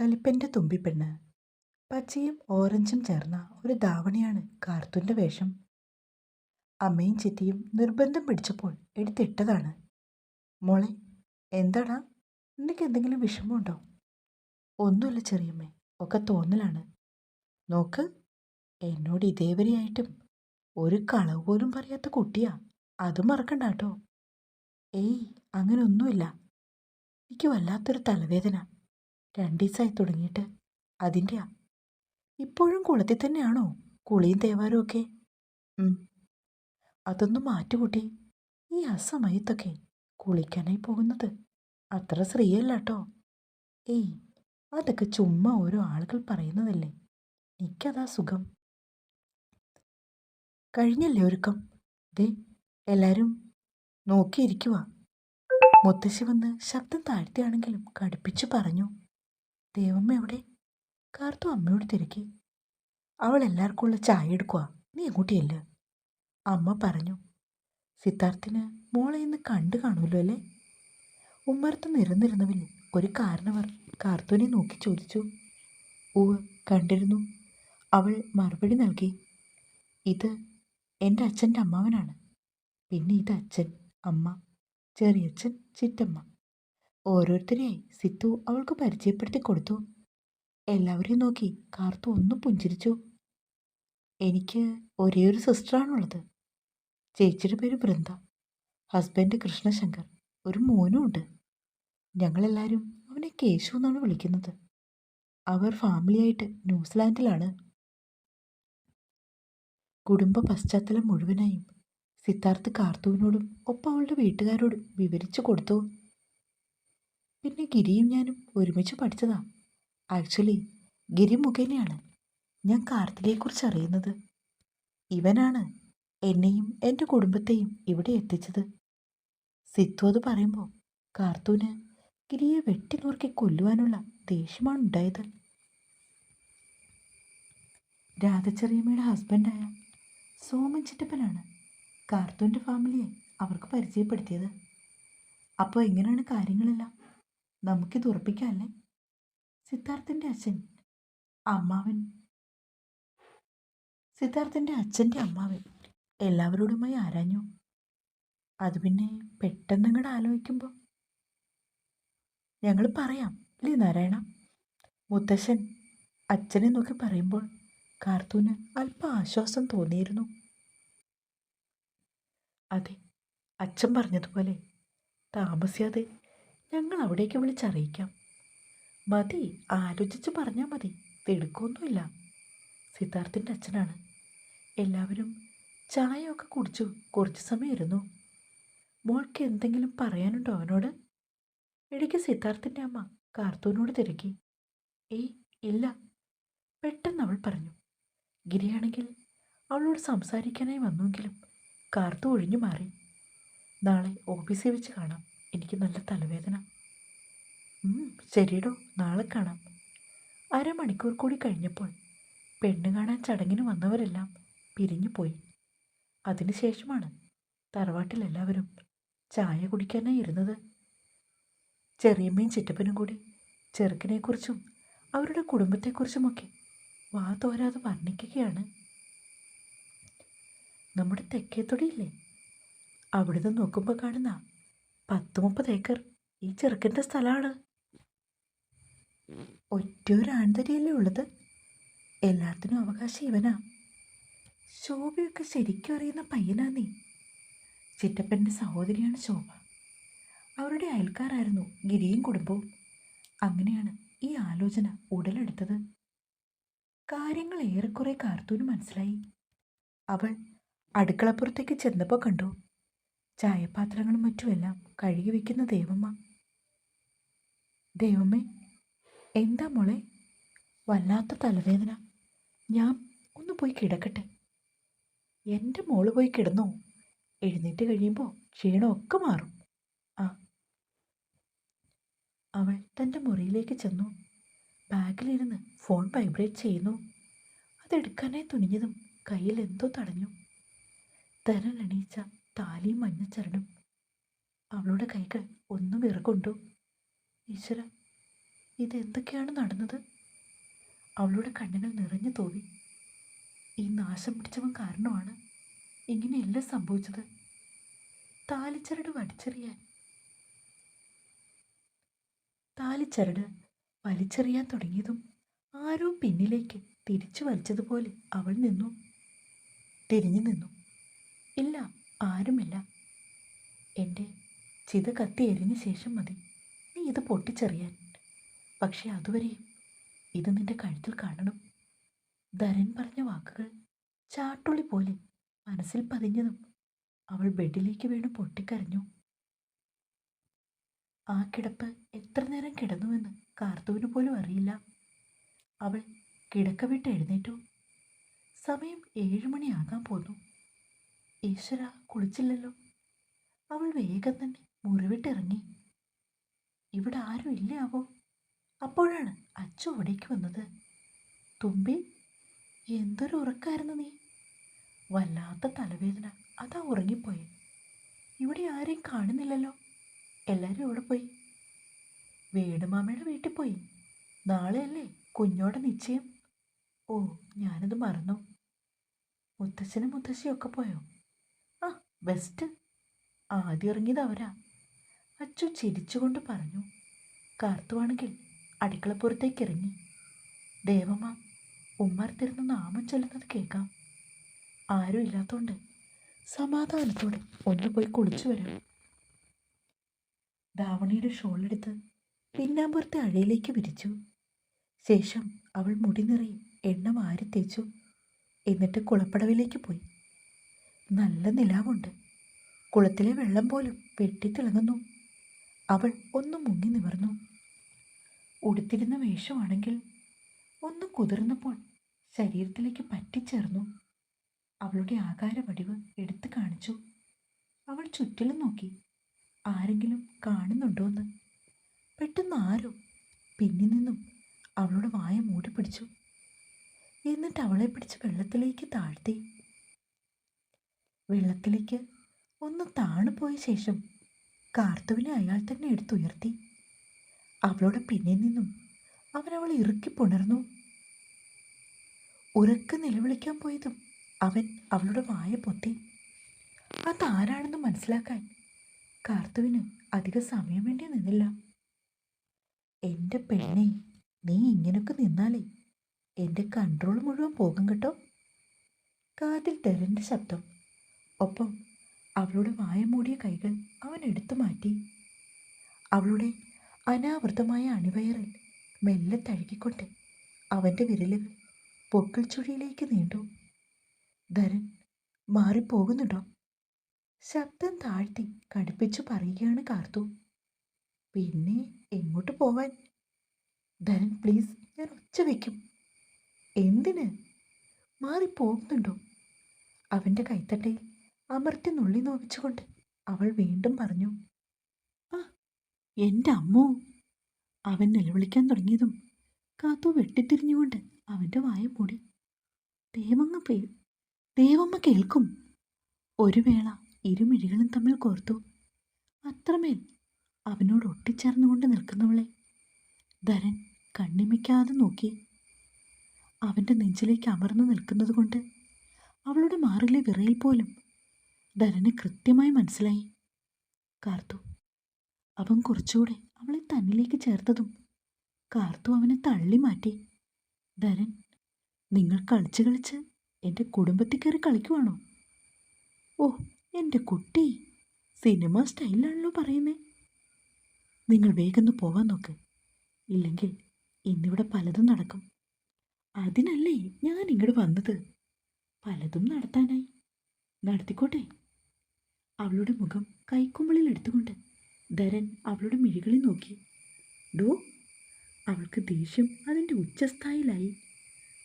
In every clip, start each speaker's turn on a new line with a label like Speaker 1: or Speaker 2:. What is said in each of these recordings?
Speaker 1: കലിപ്പന്റെ തുമ്പിപ്പെണ്ണ്. പച്ചയും ഓറഞ്ചും ചേർന്ന ഒരു ധാവണിയാണ് കാർത്തുന്റെ വേഷം. അമ്മയും ചിറ്റിയും നിർബന്ധം പിടിച്ചപ്പോൾ എടുത്തിട്ടതാണ്. മോളെ എന്താടാ? നിനക്ക് എന്തെങ്കിലും വിഷമമുണ്ടോ? ഒന്നുമില്ല ചെറിയമ്മേ ഒക്കെ തോന്നലാണ്. നോക്ക് എന്നോട് ഇതേവരെയായിട്ടും ഒരു കളവ് പോലും പറയാത്ത കുട്ടിയാ. അത് മറക്കണ്ട കേട്ടോ. ഏയ് അങ്ങനെയൊന്നുമില്ല എനിക്ക് വല്ലാത്തൊരു തലവേദന. രണ്ട് ദിവസമായി തുടങ്ങിയിട്ട് അതിന്റെയാ ഇപ്പോഴും കുളത്തിൽ തന്നെയാണോ? കുളിയും തേവാരും ഒക്കെ. അതൊന്നും മാറ്റുകൂട്ടി. ഈ അസമയത്തൊക്കെ കുളിക്കാനായി പോകുന്നത് അത്ര ശ്രീയല്ല കേട്ടോ ഏയ് അതൊക്കെ ചുമ്മാ ഓരോ ആളുകൾ പറയുന്നതല്ലേ? എനിക്കതാ സുഖം. കഴിഞ്ഞല്ലേ ഒരുക്കം? ദേ എല്ലാവരും നോക്കിയിരിക്കുക മുത്തശ്ശി വന്ന് ശബ്ദം താഴ്ത്തിയാണെങ്കിലും കടുപ്പിച്ചു പറഞ്ഞു. ദേവമ്മ എവിടെ? കാർത്തു അമ്മയോട് തിരക്കി. അവൾ എല്ലാവർക്കും ഉള്ള ചായ എടുക്കുക നീ എങ്ങോട്ടിയല്ല അമ്മ പറഞ്ഞു. സിദ്ധാർത്ഥിന് മോളെ ഇന്ന് കണ്ടു കാണുമല്ലോ അല്ലേ? ഉമ്മർത്ത് നിരന്നിരുന്നവൻ ഒരു കാരണവർ കാർത്തുവിനെ നോക്കി ചോദിച്ചു. ഉവ് കണ്ടിരുന്നു. അവൾ മറുപടി നൽകി. ഇത് എന്റെ അച്ഛന്റെ അമ്മാവനാണ്. പിന്നെ ഇത് അച്ഛൻ അമ്മ. ചെറിയച്ഛൻ ചിറ്റമ്മ. ഓരോരുത്തരെയായി സിത്തു അവൾക്ക് പരിചയപ്പെടുത്തി കൊടുത്തു. എല്ലാവരെയും നോക്കി കാർത്തു ഒന്ന് പുഞ്ചിരിച്ചു. എനിക്ക് ഒരേ ഒരു സിസ്റ്ററാണുള്ളത്. ചേച്ചിയുടെ പേര് വൃന്ദ. ഹസ്ബൻഡ് കൃഷ്ണശങ്കർ. ഒരു മോനും ഉണ്ട്. ഞങ്ങളെല്ലാവരും അവനെ കേശു എന്നാണ് വിളിക്കുന്നത്. അവർ ഫാമിലിയായിട്ട് ന്യൂസിലാൻഡിലാണ്. കുടുംബ പശ്ചാത്തലം മുഴുവനായും സിദ്ധാർത്ഥ് കാർത്തുവിനോടും ഒപ്പം അവളുടെ വീട്ടുകാരോടും വിവരിച്ചു കൊടുത്തു. പിന്നെ ഗിരിയും ഞാനും ഒരുമിച്ച് പഠിച്ചതാ. ആക്ച്വലി ഗിരി മുഖേനയാണ് ഞാൻ കാർത്തികയെക്കുറിച്ച് അറിയുന്നത്. ഇവനാണ് എന്നെയും എന്റെ കുടുംബത്തെയും ഇവിടെ എത്തിച്ചത്. സിത്തു അത് പറയുമ്പോൾ കാർത്തൂന് ഗിരിയെ വെട്ടി നുറുക്കി കൊല്ലുവാനുള്ള ദേഷ്യമാണ് ഉണ്ടായത്. രാധച്ചെറിയമ്മയുടെ ഹസ്ബൻഡായ സോമൻ ചിറ്റപ്പനാണ് കാർത്തൂന്റെ ഫാമിലിയെ അവർക്ക് പരിചയപ്പെടുത്തിയത്. അപ്പോൾ എങ്ങനെയാണ് കാര്യങ്ങളെല്ലാം? നമുക്കിത് ഉറപ്പിക്കാമല്ലേ സിദ്ധാർത്ഥന്റെ അച്ഛൻ അമ്മാവൻ. സിദ്ധാർത്ഥന്റെ അച്ഛന്റെ അമ്മാവൻ എല്ലാവരോടുമായി ആരാഞ്ഞു? അത് പിന്നെ പെട്ടെന്ന് ഇങ്ങോട്ട് ആലോചിക്കുമ്പോൾ ഞങ്ങൾ പറയാം അല്ലേ നാരായണ? മുത്തശ്ശൻ അച്ഛനെ നോക്കി പറയുമ്പോൾ കാർത്തൂന് അല്പം ആശ്വാസം തോന്നിയിരുന്നു. അതെ അച്ഛൻ പറഞ്ഞതുപോലെ താമസിയാതെ ഞങ്ങൾ അവിടേക്ക് വിളിച്ചറിയിക്കാം. മതി ആലോചിച്ച് പറഞ്ഞാൽ മതി. തിടുക്കൊന്നുമില്ല. സിദ്ധാർത്ഥിന്റെ അച്ഛനാണ്. എല്ലാവരും ചായയൊക്കെ കുടിച്ചു. കുറച്ച് സമയം ഇരുന്നു മോൾക്ക് എന്തെങ്കിലും പറയാനുണ്ടോ അവനോട്? ഇടയ്ക്ക് സിദ്ധാർത്ഥിന്റെ അമ്മ കാർത്തൂനോട് തിരക്കി. ഏയ് ഇല്ല പെട്ടെന്ന് അവൾ പറഞ്ഞു. ഗിരിയാണെങ്കിൽ അവളോട് സംസാരിക്കാനായി വന്നുവെങ്കിലും കാർത്തു ഒഴിഞ്ഞു മാറി. നാളെ ഓഫീസിൽ വെച്ച് കാണാം. എനിക്ക് നല്ല തലവേദന. ശരിയടോ. നാളെ കാണാം. അരമണിക്കൂർ കൂടി കഴിഞ്ഞപ്പോൾ പെണ്ണ് കാണാൻ ചടങ്ങിന് വന്നവരെല്ലാം പിരിഞ്ഞു പോയി അതിനുശേഷമാണ് തറവാട്ടിലെല്ലാവരും ചായ കുടിക്കാനായി ഇരുന്നത്. ചെറിയമ്മയും ചിറ്റപ്പനും കൂടി ചെറുക്കനെക്കുറിച്ചും അവരുടെ കുടുംബത്തെക്കുറിച്ചുമൊക്കെ വാ തോരാതെ വർണിക്കുകയാണ്. നമ്മുടെ തെക്കേത്തൊടിയില്ലേ? അവിടുന്ന് നോക്കുമ്പോൾ കാണുന്ന പത്ത് മുപ്പത് ഏക്കർ. ഈ ചെറുക്കന്റെ സ്ഥലമാണ്. ഒറ്റൊരു ആൺതരിയല്ലേ ഉള്ളത്? എല്ലാത്തിനും അവകാശം ഇവനാ. ശോഭയൊക്കെ ശരിക്കും അറിയുന്ന പയ്യനാ നീ. ചിറ്റപ്പന്റെ സഹോദരിയാണ് ശോഭ. അവരുടെ അയൽക്കാരായിരുന്നു ഗിരിയും കുടുംബവും. അങ്ങനെയാണ് ഈ ആലോചന ഉടലെടുത്തത്. കാര്യങ്ങൾ ഏറെക്കുറെ കാർത്തൂന് മനസ്സിലായി. അവൾ അടുക്കളപ്പുറത്തേക്ക് ചെന്നപ്പോൾ കണ്ടു ചായപാത്രങ്ങളും മറ്റുമെല്ലാം കഴുകി വയ്ക്കുന്ന ദേവമ്മ ദേവമ്മേ എന്താ മോളെ? വല്ലാത്ത തലവേദന. ഞാൻ ഒന്ന് പോയി കിടക്കട്ടെ. എന്റെ മോൾ പോയി കിടന്നോ? എഴുന്നേറ്റ് കഴിയുമ്പോൾ ക്ഷീണമൊക്കെ മാറും. ആ. അവൾ തന്റെ മുറിയിലേക്ക് ചെന്നു. ബാഗിലിരുന്ന് ഫോൺ വൈബ്രേറ്റ് ചെയ്യുന്നു. അതെടുക്കാനായി തുനിഞ്ഞതും കയ്യിൽ എന്തോ തടഞ്ഞു. തരലണീച്ച താലിയും മഞ്ഞച്ചരണം അവളുടെ കൈകൾ ഒന്നും വിറകൊണ്ടു ഈശ്വര ഇതെന്തൊക്കെയാണ് നടന്നത്? അവളുടെ കണ്ണുകൾ നിറഞ്ഞു തോന്നി. ഈ നാശം പിടിച്ചവൻ കാരണമാണ് ഇങ്ങനെയല്ല സംഭവിച്ചത്? താലിച്ചരട് വടിച്ചെറിയാൻ താലിച്ചരട് വലിച്ചെറിയാൻ തുടങ്ങിയതും ആരോ പിന്നിലേക്ക് തിരിച്ചു വലിച്ചതുപോലെ അവൾ നിന്നു. തിരിഞ്ഞു നിന്നു. ഇല്ല ആരുമില്ല. എന്റെ ചിത കത്തി എരിഞ്ഞ ശേഷം മതി. നീ ഇത് പൊട്ടിച്ചെറിയാൻ. പക്ഷേ അതുവരെയും ഇത് നിന്റെ കഴുത്തിൽ കാണണം. ധരൻ പറഞ്ഞ വാക്കുകൾ ചാട്ടുള്ളി പോലെ മനസ്സിൽ പതിഞ്ഞതും അവൾ ബെഡിലേക്ക് വീണ് പൊട്ടിക്കരഞ്ഞു. ആ കിടപ്പ് എത്ര നേരം കിടന്നുവെന്ന് കാർത്തുവിന് പോലും അറിയില്ല. അവൾ കിടക്ക വിട്ട് എഴുന്നേറ്റു. സമയം ഏഴുമണിയാകാൻ പോന്നു. ഈശ്വര കുളിച്ചില്ലല്ലോ. അവൾ വേഗം തന്നെ മുറിവിട്ടിറങ്ങി. ഇവിടെ ആരും ഇല്ലാവോ? അപ്പോഴാണ് അച്ചു അവിടേക്ക് വന്നത്. തുമ്പി എന്തൊരു ഉറക്കായിരുന്നു നീ? വല്ലാത്ത തലവേദന. അതാ ഉറങ്ങിപ്പോയി. ഇവിടെ ആരെയും കാണുന്നില്ലല്ലോ. എല്ലാവരും ഇവിടെ പോയി. വേണുമാമയുടെ വീട്ടിൽ പോയി. നാളെയല്ലേ കുഞ്ഞോടെ നിശ്ചയം? ഓ ഞാനത് മറന്നു. മുത്തച്ഛനും മുത്തശ്ശിയൊക്കെ പോയോ? ആ ബെസ്റ്റ്. ആദ്യം ഇറങ്ങിയത് അവരാ അച്ചു ചിരിച്ചുകൊണ്ട് പറഞ്ഞു കാർത്തുവാണെങ്കിൽ അടുക്കളപ്പുറത്തേക്ക് ഇറങ്ങി ദേവമ്മ ഉമ്മർത്തിരുന്ന് നാമം ചൊല്ലുന്നത് കേൾക്കാം. ആരും ഇല്ലാത്തോണ്ട് സമാധാനത്തോടെ ഒന്ന് പോയി കുളിച്ചു വരാം. ധാവണിയുടെ ഷോളെടുത്ത് പിന്നാമ്പുറത്തെ അഴയിലേക്ക് വിരിച്ചു. ശേഷം അവൾ മുടി നിറയെ എണ്ണ വാരി തേച്ചു എന്നിട്ട് കുളപ്പടവിലേക്ക് പോയി. നല്ല നിലാവുണ്ട്. കുളത്തിലെ വെള്ളം പോലും വെട്ടിത്തിളങ്ങുന്നു. അവൾ ഒന്ന് മുങ്ങി നിവർന്നു. ഉടുത്തിരുന്ന വേഷമാണെങ്കിൽ ഒന്ന് കുതിർന്നപ്പോൾ ശരീരത്തിലേക്ക് പറ്റിച്ചേർന്നു. അവളുടെ ആകാര വടിവ് എടുത്തു കാണിച്ചു. അവൾ ചുറ്റിലും നോക്കി. ആരെങ്കിലും കാണുന്നുണ്ടോന്ന്. പെട്ടെന്ന് ആരോ പിന്നിൽ നിന്നും അവളുടെ വായ മൂടി പിടിച്ചു. എന്നിട്ട് അവളെ പിടിച്ച് വെള്ളത്തിലേക്ക് താഴ്ത്തി. വെള്ളത്തിലേക്ക് ഒന്ന് താണുപോയ ശേഷം കാർത്തുവിനെ അയാൾ തന്നെ എടുത്തുയർത്തി. അവളുടെ പിന്നിൽ നിന്നും അവൻ അവളെ ഇറുക്കി പുണർന്നു. ഉറക്ക് നിലവിളിക്കാൻ പോയതും അവൻ അവളുടെ വായ പൊത്തി. അതാരാണെന്ന് മനസ്സിലാക്കാൻ കാർത്തുവിന് അധിക സമയം വേണ്ടി നിന്നില്ല. എന്റെ പെണ്ണെ നീ ഇങ്ങനൊക്കെ നിന്നാലേ എന്റെ കൺട്രോൾ മുഴുവൻ പോകും കേട്ടോ? കാതിൽ തെരന്റെ ശബ്ദം ഒപ്പം അവളുടെ വായ മൂടിയ കൈകൾ അവൻ എടുത്തു മാറ്റി. അവളുടെ അനാവൃതമായ അണിവയറിൽ മെല്ലെ തഴുകിക്കൊണ്ട് അവന്റെ വിരലുകൾ പൊക്കിൾ ചുഴിയിലേക്ക് നീണ്ടു. ധരൻ മാറിപ്പോകുന്നുണ്ടോ? ശബ്ദം താഴ്ത്തി കടുപ്പിച്ചു പറയുകയാണ് കാർത്തു. പിന്നെ എങ്ങോട്ട് പോവാൻ? ധരൻ പ്ലീസ് ഞാൻ ഒച്ച വയ്ക്കും എന്തിന്? മാറിപ്പോകുന്നുണ്ടോ? അവന്റെ കൈത്തട്ടയിൽ അമർത്തി നുള്ളി നോവിച്ചുകൊണ്ട് അവൾ വീണ്ടും പറഞ്ഞു ആ എന്റെ അമ്മോ. അവൻ നിലവിളിക്കാൻ തുടങ്ങിയതും കാത്തു വെട്ടിത്തിരിഞ്ഞുകൊണ്ട് അവന്റെ വായ മൂടി ദേവങ്ങ പേ ദേവമ്മ കേൾക്കും. ഒരു വേള ഇരുമിഴികളും തമ്മിൽ കോർത്തു അത്രമേൽ അവനോട് ഒട്ടിച്ചേർന്നുകൊണ്ട് നിൽക്കുന്നവളെ ധരൻ കണ്ണിമിക്കാതെ നോക്കി അവന്റെ നെഞ്ചിലേക്ക് അമർന്നു നിൽക്കുന്നതുകൊണ്ട് അവളുടെ മാറിലെ വിറയിൽ പോലും ധരന് കൃത്യമായി മനസ്സിലായി. കാർത്തു അവൻ കുറച്ചുകൂടെ അവളെ തന്നിലേക്ക് ചേർത്തതും കാർത്തു അവനെ തള്ളി മാറ്റി. ധരൻ നിങ്ങൾ കളിച്ച് കളിച്ച് എന്റെ കുടുംബത്തിൽ കയറി കളിക്കുവാണോ? ഓ എന്റെ കുട്ടി സിനിമ സ്റ്റൈലാണല്ലോ പറയുന്നേ. നിങ്ങൾ വേഗം പോവാൻ നോക്ക്. ഇല്ലെങ്കിൽ ഇന്നിവിടെ പലതും നടക്കും. അതിനല്ലേ ഞാൻ ഇങ്ങോട്ട് വന്നത്? പലതും നടത്താനായി. നടത്തിക്കോട്ടെ. അവളുടെ മുഖം കൈക്കുമ്പിളിൽ എടുത്തുകൊണ്ട് ധരൻ അവളുടെ മിഴികളിൽ നോക്കി. ഡോ അവൾക്ക് ദേഷ്യം അതിന്റെ ഉച്ചസ്ഥായിലായി.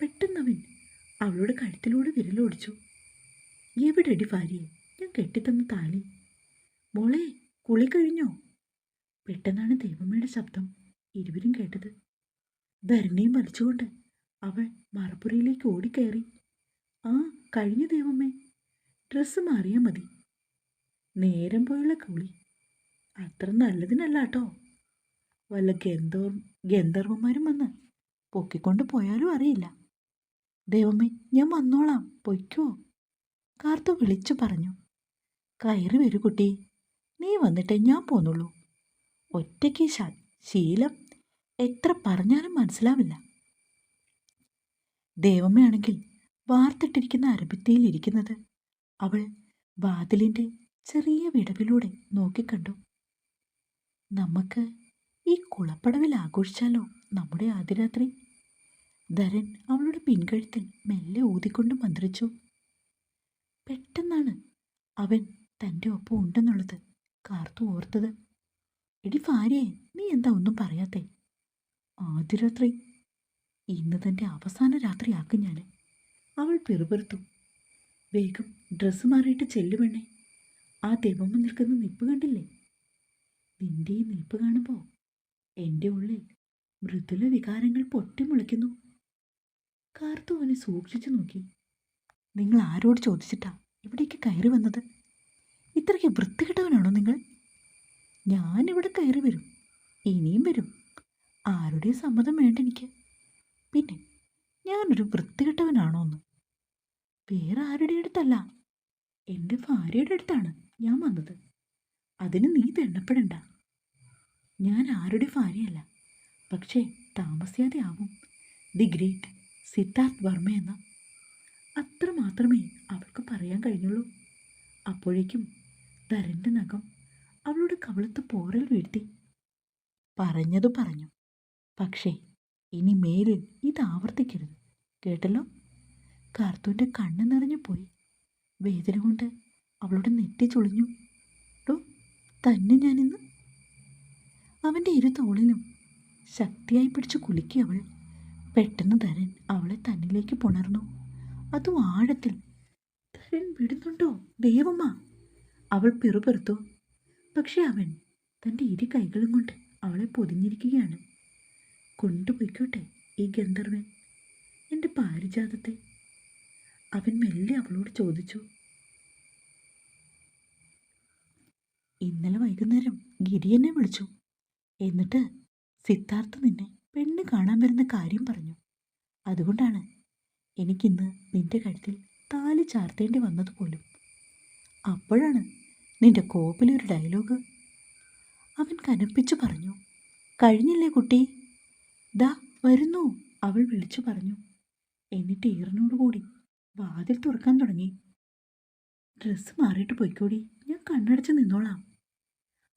Speaker 1: പെട്ടെന്നവൻ അവളുടെ കഴുത്തിലൂടെ വിരലോടിച്ചു എവിടെടി ഭാര്യയെ ഞാൻ കെട്ടിത്തന്ന താലി. മോളെ കുളി കഴിഞ്ഞോ? പെട്ടെന്നാണ് ദൈവമ്മയുടെ ശബ്ദം ഇരുവരും കേട്ടത്. ധരണിയും വലിച്ചുകൊണ്ട് അവൾ മറപ്പുറയിലേക്ക് ഓടിക്കയറി. ആ കഴിഞ്ഞു ദൈവമ്മേ ഡ്രസ്സ് മാറിയാൽ മതി. നേരം പോയുള്ള കുളി. അത്ര നല്ലതിനല്ല കേട്ടോ വല്ല ഗന്ധർ ഗന്ധർവന്മാരും വന്ന് പൊക്കിക്കൊണ്ട് പോയാലും അറിയില്ല. ദൈവമേ ഞാൻ വന്നോളാം. പൊയ്ക്കോ. കാർത്തു വിളിച്ചു പറഞ്ഞു. കയറി വരൂ കുട്ടി. നീ വന്നിട്ടേ ഞാൻ പോന്നുള്ളൂ ഒറ്റയ്ക്ക് ശീലം എത്ര പറഞ്ഞാലും മനസ്സിലാവില്ല. ദേവമ്മയാണെങ്കിൽ വാർത്തിട്ടിരിക്കുന്ന അരബിത്തിയിൽ ഇരിക്കുന്നത് അവൾ വാതിലിന്റെ ചെറിയ വിടവിലൂടെ നോക്കിക്കണ്ടു. നമുക്ക് ഈ കുളപ്പടവിൽ ആഘോഷിച്ചാലോ നമ്മുടെ ആദ്യരാത്രി? ധരൻ അവളുടെ പിൻകഴുത്തിൽ മെല്ലെ ഊതിക്കൊണ്ട് മന്ത്രിച്ചു. പെട്ടെന്നാണ് അവൻ തന്റെ ഒപ്പം ഉണ്ടെന്നുള്ളത് കാർത്തു ഓർത്തത്. എടി ഭാര്യയെ നീ എന്താ ഒന്നും പറയാത്തേ? ആദ്യരാത്രി? ഇന്ന് തന്റെ അവസാന രാത്രിയാക്കും ഞാൻ അവൾ പിറുപിറുത്തു. വേഗം ഡ്രസ്സ് മാറിയിട്ട് ചെല്ലുമെണ്ണേ. ആ ദൈവമ്മ നിൽക്കുന്ന നിപ്പ് കണ്ടില്ലേ? നിന്റെ ഈ നിൽപ്പ് കാണുമ്പോൾ എന്റെ ഉള്ളിൽ മൃദുല വികാരങ്ങൾ പൊട്ടിമുളയ്ക്കുന്നു കാർത്തു അവനെ സൂക്ഷിച്ചു നോക്കി. നിങ്ങൾ ആരോട് ചോദിച്ചിട്ടാ ഇവിടേക്ക് കയറി വന്നത്? ഇത്രയ്ക്ക് വൃത്തികെട്ടവനാണോ നിങ്ങൾ? ഞാനിവിടെ കയറി വരും. ഇനിയും വരും. ആരുടെ സമ്മതം വേണ്ട എനിക്ക്? പിന്നെ ഞാനൊരു വൃത്തികെട്ടവനാണോ എന്ന് വേറെ ആരുടെ അടുത്തല്ല. എന്റെ ഭാര്യയുടെ അടുത്താണ്. ഞാൻ വന്നത്? അതിന് നീ തെണ്ണപ്പെടണ്ട ഞാൻ ആരുടെ ഭാര്യയല്ല. പക്ഷേ താമസിയാതെ ആവും. ദി ഗ്രേറ്റ് സിദ്ധാർത്ഥ് വർമ്മ എന്ന. അത്ര മാത്രമേ അവൾക്ക് പറയാൻ കഴിഞ്ഞുള്ളൂ. അപ്പോഴേക്കും ധരന്റെ നഖം അവളുടെ കവളത്ത് പോറൽ വീഴ്ത്തി. പറഞ്ഞതു പറഞ്ഞു. പക്ഷേ ഇനി മേലിൽ ഇത് ആവർത്തിക്കരുത്. കേട്ടല്ലോ? കാർത്തൂന്റെ കണ്ണ് നിറഞ്ഞു പോയി. വേദന കൊണ്ട് അവളുടെ നെറ്റി ചുളിഞ്ഞു. ഡോ തന്നെ ഞാനിന്ന്. അവന്റെ ഇരു തോളിലും ശക്തിയായി പിടിച്ച് കുലുക്കി അവൾ പെട്ടെന്ന് ധരൻ അവളെ തന്നിലേക്ക് പുണർന്നു. അതും ആഴത്തിൽ ധരൻ വിടുന്നുണ്ടോ? ദൈവമ്മ അവൾ പിറുപിറുത്തു. പക്ഷെ അവൻ തന്റെ ഇരു കൈകളും കൊണ്ട് അവളെ പൊതിഞ്ഞിരിക്കുകയാണ്. കൊണ്ടുപോയിക്കോട്ടെ ഈ ഗന്ധർവൻ എന്റെ പാരിജാതത്തെ. അവൻ മെല്ലെ അവളോട് ചോദിച്ചു. ഇന്നലെ വൈകുന്നേരം ഗിരി എന്നെ വിളിച്ചു. എന്നിട്ട് സിദ്ധാർത്ഥ നിന്നെ പെണ്ണ് കാണാൻ വരുന്ന കാര്യം പറഞ്ഞു. അതുകൊണ്ടാണ് എനിക്കിന്ന് നിന്റെ കഴുത്തിൽ താലി ചാർത്തേണ്ടി വന്നത് പോലും. അപ്പോഴാണ് നിന്റെ കോപ്പിലൊരു ഡയലോഗ് അവൻ കനപ്പിച്ചു പറഞ്ഞു. കഴിഞ്ഞില്ലേ കുട്ടി? ദാ വരുന്നു അവൾ വിളിച്ചു പറഞ്ഞു. എന്നിട്ട് ഈറിനോടുകൂടി വാതിൽ തുറക്കാൻ തുടങ്ങി. ഡ്രസ്സ് മാറിയിട്ട് പോയിക്കോടി. കണ്ണടച്ച് നിന്നോളാം.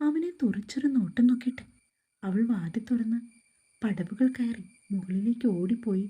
Speaker 1: അവനെ തുറച്ചൊരു നോട്ടം നോക്കിയിട്ട് അവൾ വാതി തുറന്ന് പടവുകൾ കയറി മുകളിലേക്ക് ഓടിപ്പോയി.